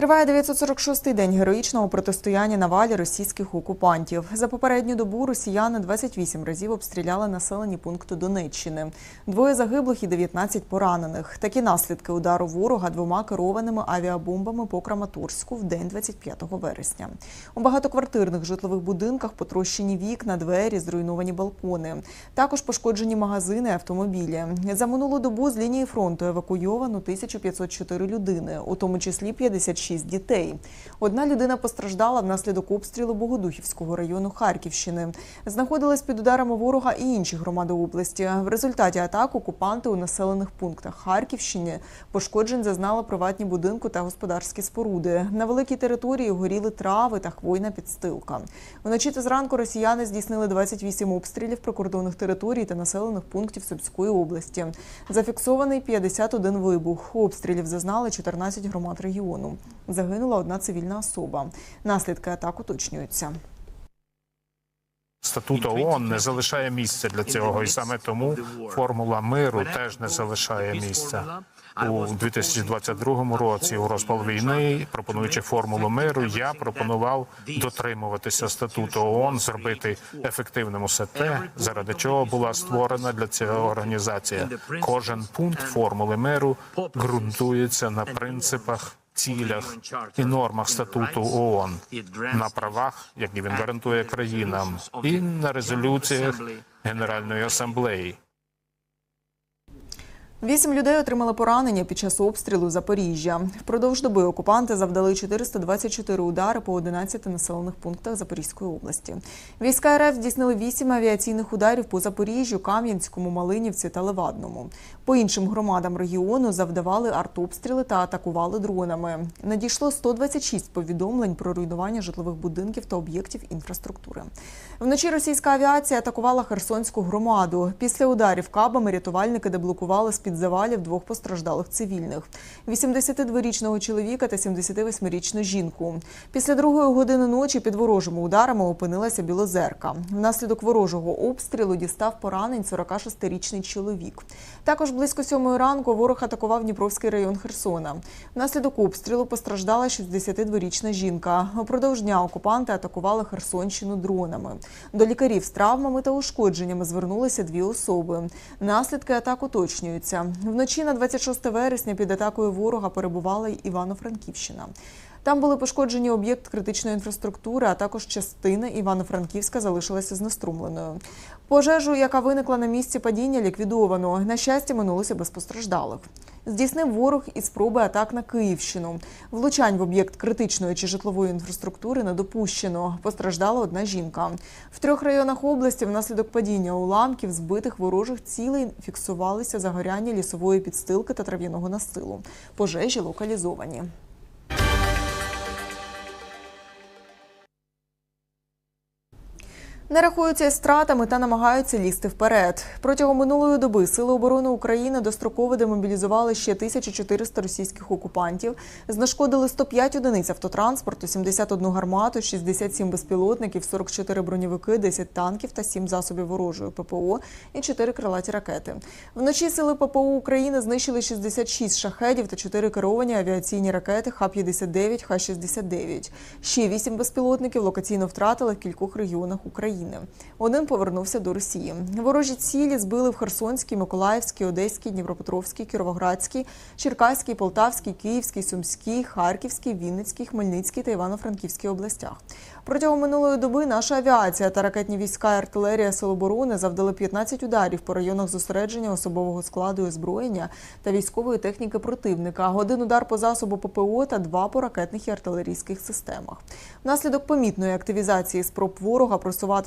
Триває 946-й день героїчного протистояння навалі російських окупантів. За попередню добу росіяни 28 разів обстріляли населені пункти Донеччини. Двоє загиблих і 19 поранених. Такі наслідки удару ворога двома керованими авіабомбами по Краматорську в день 25 вересня. У багатоквартирних житлових будинках потрощені вікна, двері, зруйновані балкони. Також пошкоджені магазини, автомобілі. За минулу добу з лінії фронту евакуйовано 1504 людини, у тому числі 56 дітей. Одна людина постраждала внаслідок обстрілу Богодухівського району Харківщини. Знаходилась під ударами ворога і інші громади області. В результаті атак окупанти у населених пунктах Харківщини пошкоджень зазнали приватні будинку та господарські споруди. На великій території горіли трави та хвойна підстилка. Вночі та зранку росіяни здійснили 28 обстрілів прикордонних територій та населених пунктів Сумської області. Зафіксований 51 вибух. Обстрілів зазнали 14 громад регіону. Загинула одна цивільна особа. Наслідки атак уточнюються. Статут ООН не залишає місця для цього, і саме тому формула миру теж не залишає місця. У 2022 році, у розпал війни, пропонуючи формулу миру, я пропонував дотримуватися статуту ООН, зробити ефективним усе те, заради чого була створена для цього організація. Кожен пункт формули миру ґрунтується на принципах. Цілях і нормах статуту ООН на правах, які він гарантує країнам, і на резолюціях Генеральної асамблеї. Вісім людей отримали поранення під час обстрілу Запоріжжя. Впродовж доби окупанти завдали 424 удари по 11 населених пунктах Запорізької області. Війська РФ здійснили вісім авіаційних ударів по Запоріжжю, Кам'янському, Малинівці та Левадному. По іншим громадам регіону завдавали артобстріли та атакували дронами. Надійшло 126 повідомлень про руйнування житлових будинків та об'єктів інфраструктури. Вночі російська авіація атакувала Херсонську громаду. Після ударів кабами рятувальники деблокували з-під завалів двох постраждалих цивільних: 82-річного чоловіка та 78-річну жінку. Після другої години ночі під ворожими ударами опинилася Білозерка. Внаслідок ворожого обстрілу дістав поранень 46-річний чоловік. Також близько сьомої ранку ворог атакував Дніпровський район Херсона. Внаслідок обстрілу постраждала 62-річна жінка. Упродовж дня окупанти атакували Херсонщину дронами. До лікарів з травмами та ушкодженнями звернулися дві особи. Наслідки атак уточнюються. Вночі на 26 вересня під атакою ворога перебувала й Івано-Франківщина. Там були пошкоджені об'єкт критичної інфраструктури, а також частина Івано-Франківська залишилася знеструмленою. Пожежу, яка виникла на місці падіння, ліквідовано. На щастя, минулося без постраждалих. Здійснив ворог і спроби атак на Київщину. Влучань в об'єкт критичної чи житлової інфраструктури не допущено. Постраждала одна жінка. В трьох районах області внаслідок падіння уламків збитих ворожих цілей фіксувалися загоряння лісової підстилки та трав'яного настилу. Пожежі локалізовані. Не рахуються із стратами та намагаються лізти вперед. Протягом минулої доби Сили оборони України достроково демобілізували ще 1400 російських окупантів, знешкодили 105 одиниць автотранспорту, 71 гармату, 67 безпілотників, 44 броньовики, 10 танків та 7 засобів ворожої ППО і 4 крилаті ракети. Вночі сили ППО України знищили 66 шахедів та 4 керовані авіаційні ракети Х-59, Х-69. Ще 8 безпілотників локаційно втратили в кількох регіонах України. Один повернувся до Росії. Ворожі цілі збили в Херсонській, Миколаївській, Одеській, Дніпропетровській, Кіровоградській, Черкаській, Полтавській, Київській, Сумській, Харківській, Вінницькій, Хмельницькій та Івано-Франківській областях. Протягом минулої доби наша авіація та ракетні війська і артилерія Сил оборони завдали 15 ударів по районах зосередження особового складу озброєння та військової техніки противника. Один удар по засобу ППО та два по ракетних і артилерійських системах. Внаслідок помітної активізації спроб ворога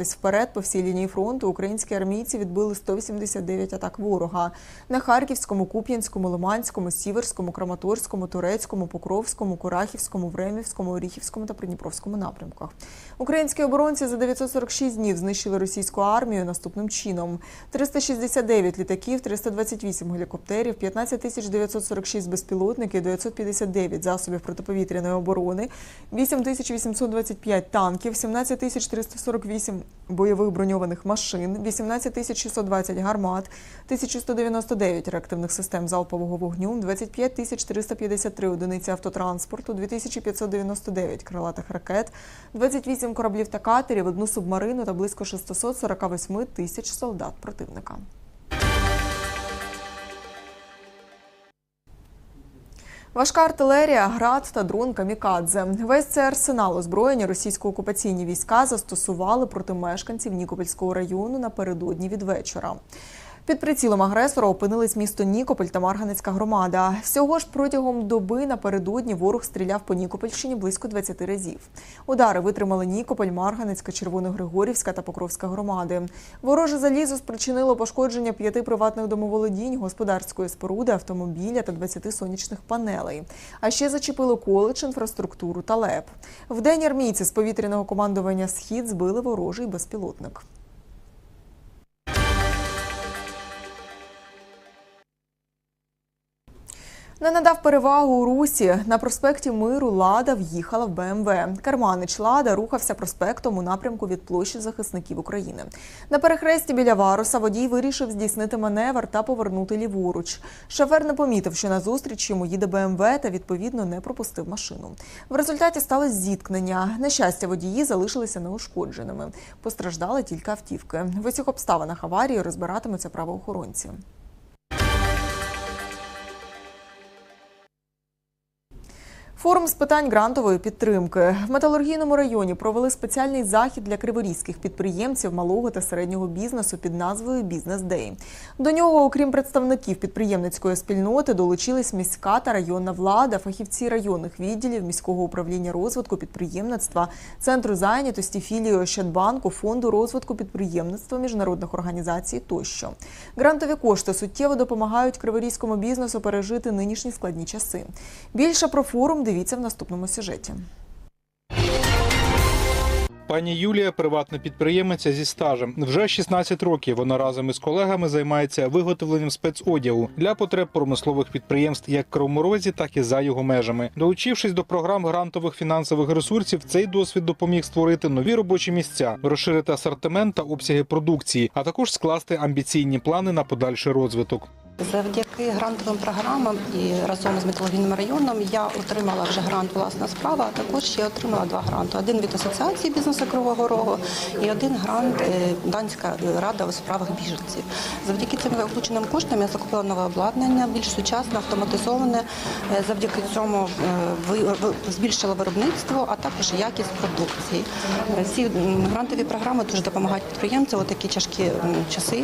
просуватись вперед по всій лінії фронту. Українські армійці відбили 189 атак ворога на Харківському, Куп'янському, Лиманському, Сіверському, Краматорському, Турецькому, Покровському, Курахівському, Времівському, Оріхівському та Придніпровському напрямках. Українські оборонці за 946 днів знищили російську армію наступним чином: 369 літаків, 328 гелікоптерів, 15 тисяч 946 безпілотників, 959 засобів протиповітряної оборони, 8 тисяч 825 танків, 17 тисяч 348 бойових броньованих машин, 18 тисяч 620 гармат, 1199 реактивних систем залпового вогню, 25 тисяч 353 одиниці автотранспорту, 2599 крилатих ракет, 28 кораблів та катерів, одну субмарину та близько 648 тисяч солдат противника. Важка артилерія, град та дрон камікадзе. Весь цей арсенал озброєння російсько-окупаційні війська застосували проти мешканців Нікопольського району напередодні від вечора. Під прицілом агресора опинились місто Нікополь та Марганецька громада. Всього ж протягом доби напередодні ворог стріляв по Нікопольщині близько 20 разів. Удари витримали Нікополь, Марганецька, Червоногригорівська та Покровська громади. Вороже залізо спричинило пошкодження п'яти приватних домоволодінь, господарської споруди, автомобіля та 20 сонячних панелей. А ще зачепило коледж, інфраструктуру та ЛЕП. Вдень армійці з повітряного командування Схід збили ворожий безпілотник. Не надав перевагу русі. На проспекті Миру Лада в'їхала в БМВ. Керманич Лада рухався проспектом у напрямку від площі захисників України. На перехресті біля Варуса водій вирішив здійснити маневр та повернути ліворуч. Шофер не помітив, що назустріч йому їде БМВ та відповідно не пропустив машину. В результаті сталося зіткнення. На щастя, водії залишилися неушкодженими. Постраждали тільки автівки. В усіх обставинах аварії розбиратимуться правоохоронці. Форум з питань грантової підтримки в металургійному районі провели спеціальний захід для криворізьких підприємців малого та середнього бізнесу під назвою Бізнес Дей. До нього, окрім представників підприємницької спільноти, долучились міська та районна влада, фахівці районних відділів міського управління розвитку підприємництва, центру зайнятості, філії Ощадбанку, фонду розвитку підприємництва, міжнародних організацій тощо. Грантові кошти суттєво допомагають криворізькому бізнесу пережити нинішні складні часи. Більше про форум дивіться в наступному сюжеті. Пані Юлія приватна підприємиця зі стажем. Вже 16 років вона разом із колегами займається виготовленням спецодягу для потреб промислових підприємств як в Кривому Розі, так і за його межами. Долучившись до програм грантових фінансових ресурсів, цей досвід допоміг створити нові робочі місця, розширити асортимент та обсяги продукції, а також скласти амбіційні плани на подальший розвиток. Завдяки грантовим програмам і разом з металургійним районом я отримала вже грант власна справа. А також я отримала два гранти: один від асоціації бізнесу Кривого Рогу і один грант е, Данська рада у справах біженців. Завдяки цим залученим коштам я закупила нове обладнання, більш сучасне, автоматизоване. Е, Завдяки цьому е, збільшила виробництво, а також якість продукції. Ці грантові програми дуже допомагають підприємцям у такі тяжкі часи.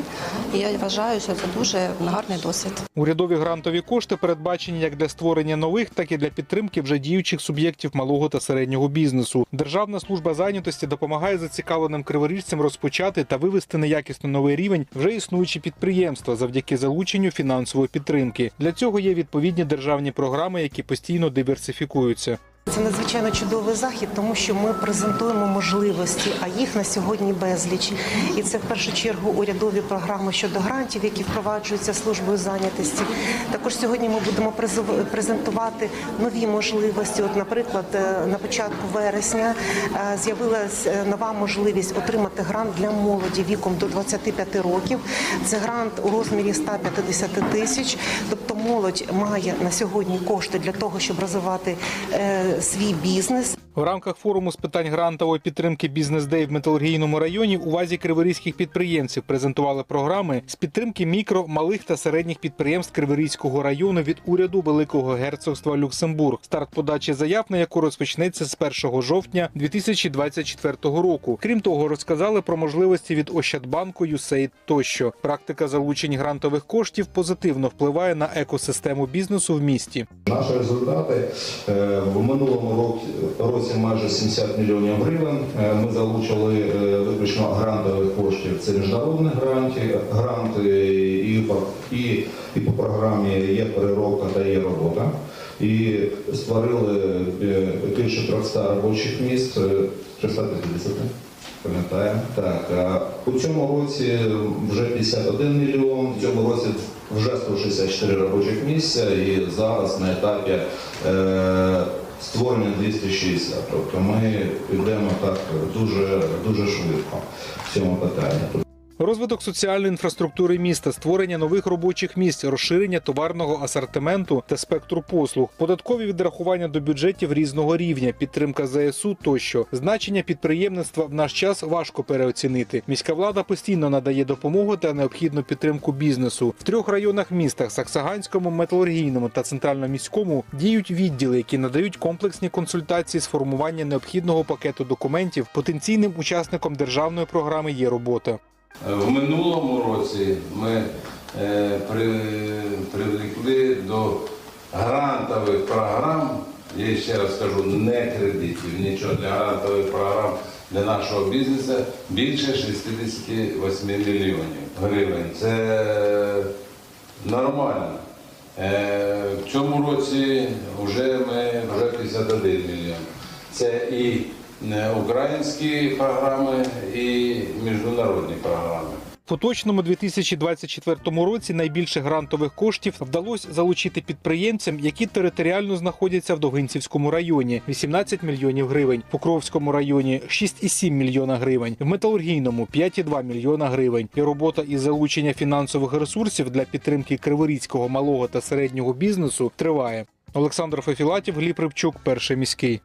І я вважаю, що це дуже гарний досвід. Урядові грантові кошти передбачені як для створення нових, так і для підтримки вже діючих суб'єктів малого та середнього бізнесу. Державна служба зайнятості допомагає зацікавленим криворіжцям розпочати та вивести на якісно новий рівень вже існуючі підприємства завдяки залученню фінансової підтримки. Для цього є відповідні державні програми, які постійно диверсифікуються. Це надзвичайно чудовий захід, тому що ми презентуємо можливості, а їх на сьогодні безліч. І це в першу чергу урядові програми щодо грантів, які впроваджуються службою зайнятості. Також сьогодні ми будемо презентувати нові можливості. От, наприклад, е, на початку вересня е, з'явилася е, нова можливість отримати грант для молоді віком до 25 років. Це грант у розмірі 150 тисяч. Тобто молодь має на сьогодні кошти для того, щоб розвивати свій бізнес. В рамках форуму з питань грантової підтримки бізнес-дей в металургійному районі увазі криворізьких підприємців презентували програми з підтримки мікро, малих та середніх підприємств Криворізького району від уряду Великого герцогства Люксембург. Старт подачі заяв на яку розпочнеться з 1 жовтня 2024 року. Крім того, розказали про можливості від Ощадбанку, USAID тощо. Практика залучень грантових коштів позитивно впливає на екосистему бізнесу в місті. Наші результати е, в минулому році, році майже 70 мільйонів гривень. Е, Ми залучили е, виключно грантових коштів. Це міжнародні гранти, гранти і по, і, і по програмі є переробка та є робота. І створили е, більше 300 робочих місць. Е, 650, пам'ятаємо. Так, у цьому році вже 51 мільйон, в цьому році вже 164 робочих місця і зараз на етапі е, створення 260. Тобто ми йдемо так дуже, дуже швидко в цьому питанні. Розвиток соціальної інфраструктури міста, створення нових робочих місць, розширення товарного асортименту та спектру послуг, податкові відрахування до бюджетів різного рівня, підтримка ЗСУ тощо. Значення підприємництва в наш час важко переоцінити. Міська влада постійно надає допомогу та необхідну підтримку бізнесу. В трьох районах містах Саксаганському, металургійному та центрально-міському діють відділи, які надають комплексні консультації з формування необхідного пакету документів. Потенційним учасником державної програми є робота. В минулому році ми е, при, привлекли до грантових програм, я ще раз скажу, не кредитів, нічого для грантових програм для нашого бізнесу більше 68 мільйонів гривень. Це нормально. Е, В цьому році вже ми вже 51 мільйон. Це і е, українські програми, і міжнародні програми. Поточному 2024 році найбільше грантових коштів вдалося залучити підприємцям, які територіально знаходяться в Довгинцівському районі 18 мільйонів гривень, в Покровському районі 6,7 мільйона гривень, в металургійному 5,2 мільйона гривень. І робота із залучення фінансових ресурсів для підтримки криворізького малого та середнього бізнесу триває. Олександр Фефілатів, Гліб Рибчук, перший міський.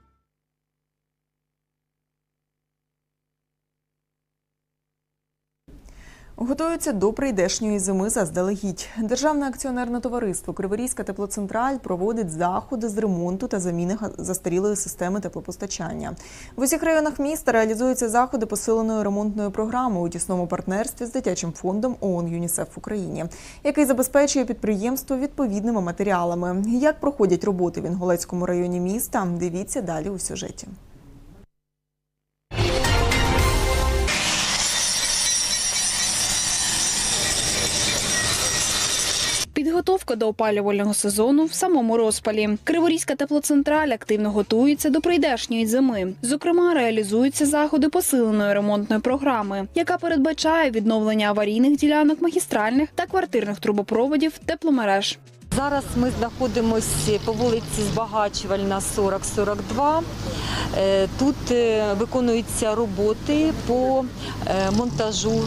Готуються до прийдешньої зими заздалегідь. Державне акціонерне товариство Криворізька теплоцентраль проводить заходи з ремонту та заміни застарілої системи теплопостачання. В усіх районах міста реалізуються заходи посиленої ремонтної програми у тісному партнерстві з дитячим фондом ООН ЮНІСЕФ в Україні, який забезпечує підприємство відповідними матеріалами. Як проходять роботи в Інгулецькому районі міста? Дивіться далі у сюжеті. Підготовка до опалювального сезону в самому розпалі. Криворізька теплоцентраль активно готується до прийдешньої зими. Зокрема, реалізуються заходи посиленої ремонтної програми, яка передбачає відновлення аварійних ділянок магістральних та квартирних трубопроводів тепломереж. Зараз ми знаходимося по вулиці Збагачувальна 40-42. Е, Тут е, виконуються роботи по е, монтажу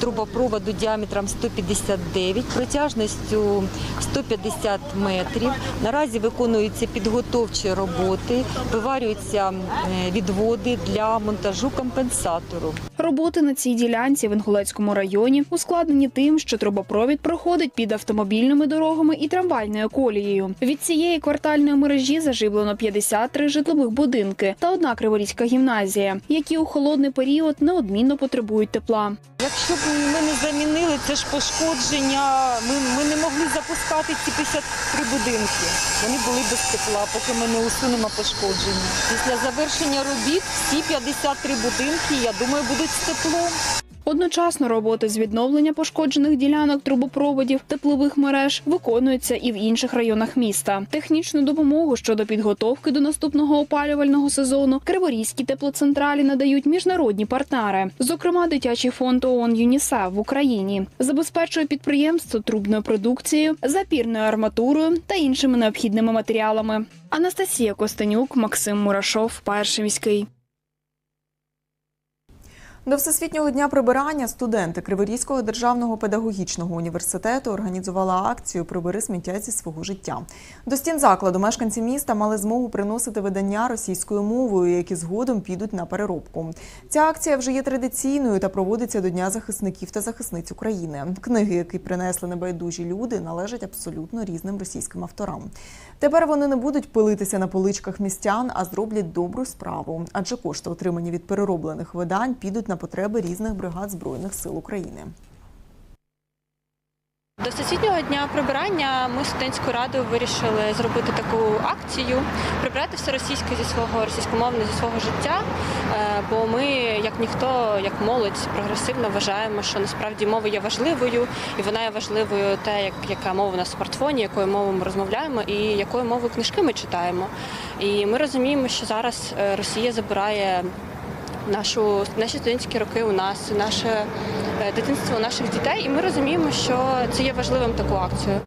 трубопроводу діаметром 159, протяжністю 150 метрів. Наразі виконуються підготовчі роботи, виварюються відводи для монтажу компенсатору. Роботи на цій ділянці в Інгулецькому районі ускладнені тим, що трубопровід проходить під автомобільними дорогами і трамвайною колією. Від цієї квартальної мережі заживлено 53 житлових будинки та одна криворізька гімназія, які у холодний період неодмінно потребують тепла. Якщо б ми не замінили це ж пошкодження, ми, ми не могли запускати ці 53 будинки. Вони були без тепла, поки ми не усунемо пошкодження. Після завершення робіт всі 53 будинки, я думаю, будуть з теплом. Одночасно роботи з відновлення пошкоджених ділянок трубопроводів теплових мереж виконуються і в інших районах міста. Технічну допомогу щодо підготовки до наступного опалювального сезону Криворізькі теплоцентралі надають міжнародні партнери, зокрема дитячий фонд ООН ЮНІСЕФ в Україні, забезпечує підприємство трубною продукцією, запірною арматурою та іншими необхідними матеріалами. Анастасія Костенюк, Максим Мурашов, перший міський. До Всесвітнього дня прибирання студенти Криворізького державного педагогічного університету організували акцію Прибери сміття зі свого життя. До стін закладу мешканці міста мали змогу приносити видання російською мовою, які згодом підуть на переробку. Ця акція вже є традиційною та проводиться до Дня захисників та захисниць України. Книги, які принесли небайдужі люди, належать абсолютно різним російським авторам. Тепер вони не будуть пилитися на поличках містян, а зроблять добру справу, адже кошти, отримані від перероблених видань, підуть на потреби різних бригад збройних сил України. До всесвітнього дня прибирання ми студентською радою вирішили зробити таку акцію, прибрати все російське зі свого російськомовне зі свого життя. Е, Бо ми, як ніхто, як молодь, прогресивно вважаємо, що насправді мова є важливою, і вона є важливою те, як яка мова на смартфоні, якою мовою ми розмовляємо, і якою мовою книжки ми читаємо. І ми розуміємо, що зараз е, Росія забирає нашу наші студентські роки у нас, наше е, дитинство наших дітей, і ми розуміємо, що це є важливим таку акцію.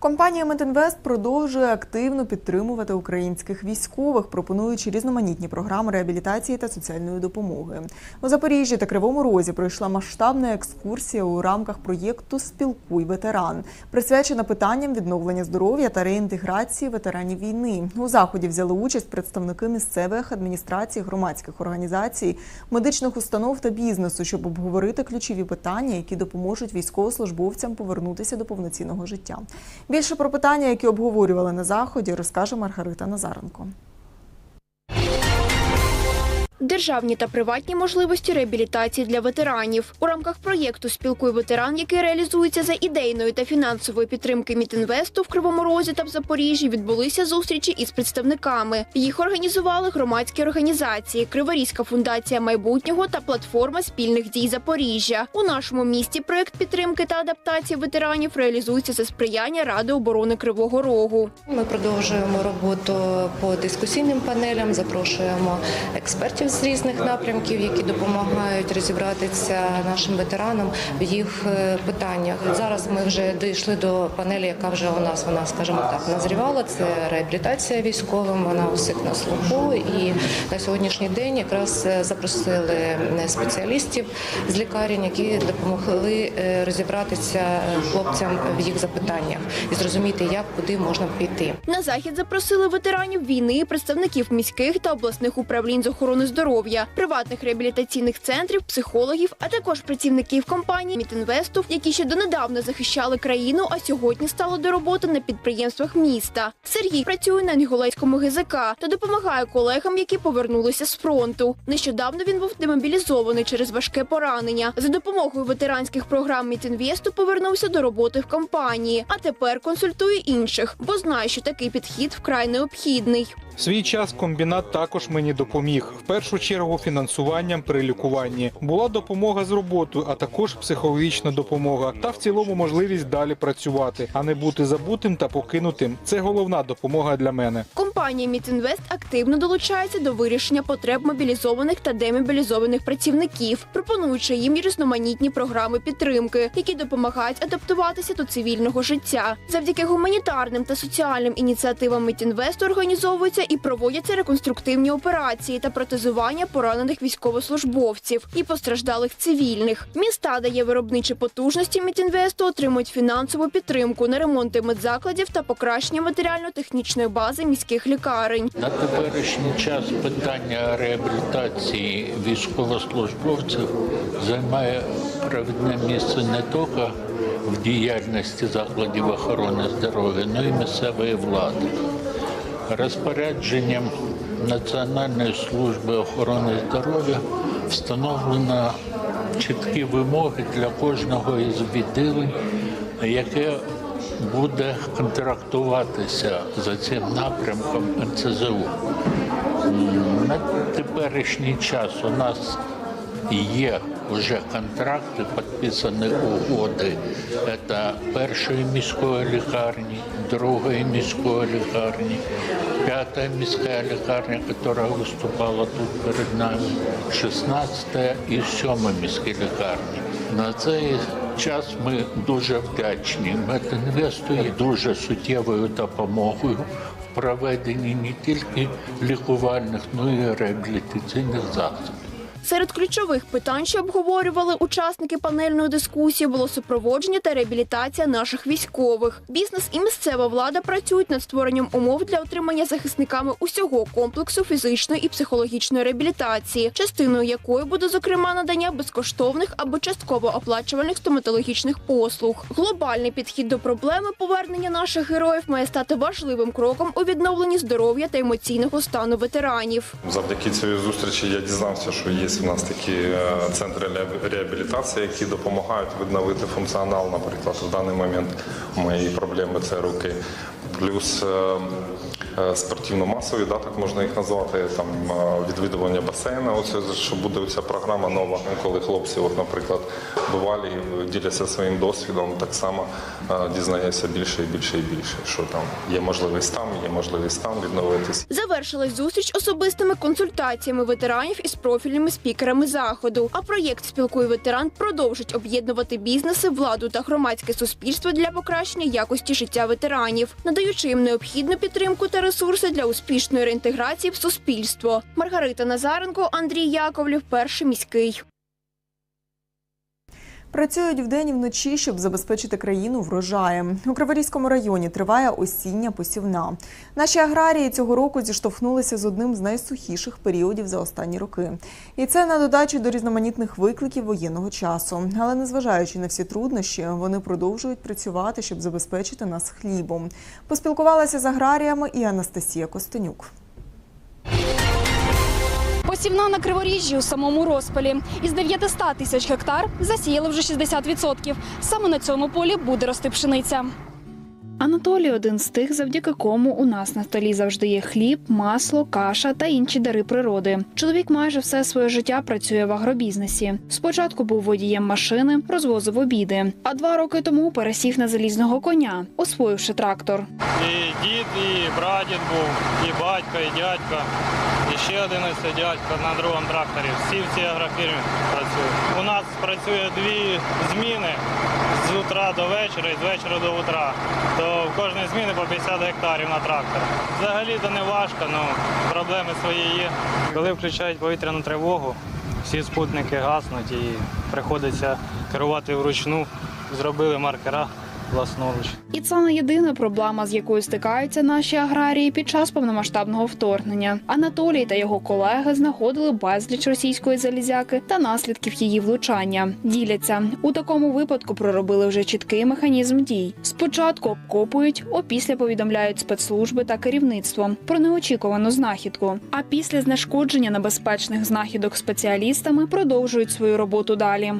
Компанія Метинвест продовжує активно підтримувати українських військових, пропонуючи різноманітні програми реабілітації та соціальної допомоги. У Запоріжжі та Кривому Розі пройшла масштабна екскурсія у рамках проєкту Спілкуй ветеран, присвячена питанням відновлення здоров'я та реінтеграції ветеранів війни. У заході взяли участь представники місцевих адміністрацій, громадських організацій, медичних установ та бізнесу, щоб обговорити ключові питання, які допоможуть військовослужбовцям повернутися до повноцінного життя. Більше про питання, які обговорювали на заході, розкаже Маргарита Назаренко. Державні та приватні можливості реабілітації для ветеранів у рамках проєкту Спілкуй ветеран, який реалізується за ідейної та фінансової підтримки Мітінвесту в Кривому Розі та в Запоріжжі, відбулися зустрічі із представниками. Їх організували громадські організації, Криворізька фундація майбутнього та платформа спільних дій Запоріжжя. У нашому місті проєкт підтримки та адаптації ветеранів реалізується за сприяння Ради оборони Кривого Рогу. Ми продовжуємо роботу по дискусійним панелям, запрошуємо експертів з різних напрямків, які допомагають розібратися нашим ветеранам в їх е, питаннях. Зараз ми вже дійшли до панелі, яка вже у нас вона, скажімо так, назрівала. Це реабілітація військовим. Вона у всіх на слуху. І на сьогоднішній день якраз е, запросили е, спеціалістів з лікарень, які допомогли розібратися хлопцям в їх запитаннях і зрозуміти, як куди можна піти. На захід запросили ветеранів війни, представників міських та обласних управлінь з охорони здоров'я, приватних реабілітаційних центрів, психологів, а також працівників компанії Мітінвесту, які ще донедавна захищали країну, а сьогодні стали до роботи на підприємствах міста. Сергій працює на Ніголецькому ГЗК та допомагає колегам, які повернулися з фронту. Нещодавно він був демобілізований через важке поранення. За допомогою ветеранських програм Мітінвесту повернувся до роботи в компанії, а тепер консультує інших, бо знає, що такий підхід вкрай необхідний. Свій час комбінат також мені допоміг. В першу чергу фінансуванням при лікуванні. Була допомога з роботою, а також психологічна допомога. Та в цілому можливість далі працювати, а не бути забутим та покинутим. Це головна допомога для мене. Компанія Мітінвест активно долучається до вирішення потреб мобілізованих та демобілізованих працівників, пропонуючи їм різноманітні програми підтримки, які допомагають адаптуватися до цивільного життя. Завдяки гуманітарним та соціальним ініціативам Мітінвесту організовуються і проводяться реконструктивні операції та протезування поранених військовослужбовців і постраждалих цивільних. Міста, де є виробничі потужності Мітінвесту, отримують фінансову підтримку на ремонти медзакладів та покращення матеріально-технічної бази міських лікарень. На теперішній час питання реабілітації військовослужбовців займає провідне місце не тільки в діяльності закладів охорони здоров'я, але й місцевої влади. Розпорядженням Національної служби охорони здоров'я встановлено чіткі вимоги для кожного із відділень, яке буде контрактуватися за цим напрямком НЦЗУ. На теперішній час у нас є вже контракти, підписані угоди. Це першої міської лікарні, другої міської лікарні, п'ята міська лікарня, яка виступала тут перед нами, 16 і 7 міські лікарні. На цей час ми дуже вдячні Медінвесту дуже суттєвою допомогою в проведенні не тільки лікувальних, але й реабілітаційних заходів. Серед ключових питань, що обговорювали учасники панельної дискусії, було супроводження та реабілітація наших військових. Бізнес і місцева влада працюють над створенням умов для отримання захисниками усього комплексу фізичної і психологічної реабілітації, частиною якої буде зокрема надання безкоштовних або частково оплачуваних стоматологічних послуг. Глобальний підхід до проблеми повернення наших героїв має стати важливим кроком у відновленні здоров'я та емоційного стану ветеранів. Завдяки цій зустрічі я дізнався, що є у нас такі е, центри реабілітації, які допомагають відновити функціонал. Наприклад, в даний момент мої проблеми це руки. Плюс е, спортивно-масові, да, так можна їх назвати, там е, відвідування басейну. Оце що буде ця програма нова, коли хлопці, от, наприклад, бувалі діляться своїм досвідом, так само е, дізнається більше і більше і більше, що там є можливість там, є можливість там відновитись. Завершилась зустріч особистими консультаціями ветеранів із профільними спікерами заходу. А проєкт Спілкуй ветеран продовжить об'єднувати бізнеси, владу та громадське суспільство для покращення якості життя ветеранів, надаючи їм необхідну підтримку та ресурси для успішної реінтеграції в суспільство. Маргарита Назаренко, Андрій Яковлів, перший міський. Працюють вдень і вночі, щоб забезпечити країну врожаєм. У Криворізькому районі триває осіння посівна. Наші аграрії цього року зіштовхнулися з одним з найсухіших періодів за останні роки. І це на додачу до різноманітних викликів воєнного часу. Але незважаючи на всі труднощі, вони продовжують працювати, щоб забезпечити нас хлібом. Поспілкувалася з аграріями і Анастасія Костенюк. Посівна на Криворіжжі у самому розпалі. Із 900 тисяч гектар засіяли вже 60%. Саме на цьому полі буде рости пшениця. Анатолій один з тих, завдяки кому у нас на столі завжди є хліб, масло, каша та інші дари природи. Чоловік майже все своє життя працює в агробізнесі. Спочатку був водієм машини, розвозив обіди, а два роки тому пересів на залізного коня, освоївши трактор. І дід, і прадід був, і батько, і дядько, і ще один ось дядько на другому тракторі. Всі в цій агрофірмі працюють. У нас працює дві зміни з утра до вечора і з вечора до утра. То в кожній зміни по 50 гектарів на трактор. Взагалі то не важко, але проблеми свої є. Коли включають повітряну тривогу, всі спутники гаснуть і приходиться керувати вручну. Зробили маркера власноруч. І це не єдина проблема, з якою стикаються наші аграрії під час повномасштабного вторгнення. Анатолій та його колеги знаходили безліч російської залізяки та наслідків її влучання. Діляться у такому випадку. Проробили вже чіткий механізм дій. Спочатку обкопують, опісля повідомляють спецслужби та керівництво про неочікувану знахідку. А після знешкодження небезпечних знахідок спеціалістами продовжують свою роботу далі.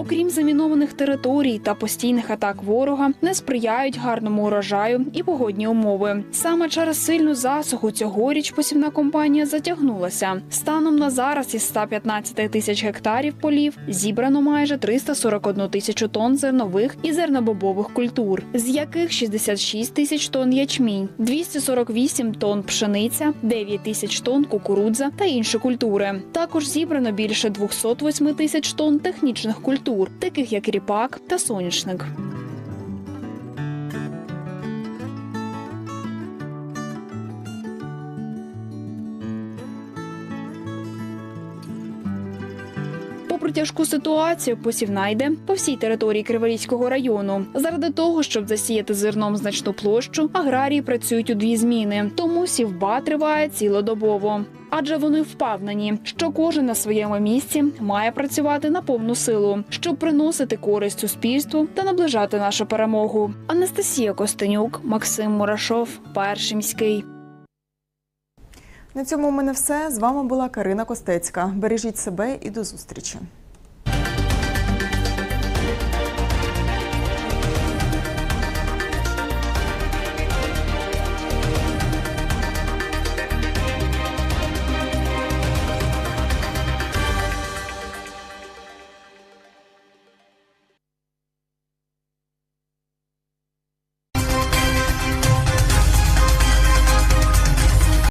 Окрім замінованих територій та постійних атак ворога, не сприяють гарному урожаю і погодні умови. Саме через сильну засуху цьогоріч посівна компанія затягнулася. Станом на зараз із 115 тисяч гектарів полів зібрано майже 341 тисячу тонн зернових і зернобобових культур, з яких 66 тисяч тонн ячмінь, 248 тонн пшениця, 9 тисяч тонн кукурудза та інші культури. Також зібрано більше 208 тисяч тонн технічних культур, таких як ріпак та соняшник. Попри тяжку ситуацію, посівна йде по всій території Криворізького району. Заради того, щоб засіяти зерном значну площу, аграрії працюють у дві зміни. Тому сівба триває цілодобово. Адже вони впевнені, що кожен на своєму місці має працювати на повну силу, щоб приносити користь суспільству та наближати нашу перемогу. Анастасія Костенюк, Максим Мурашов, перший міський. На цьому у мене все. З вами була Карина Костецька. Бережіть себе і до зустрічі.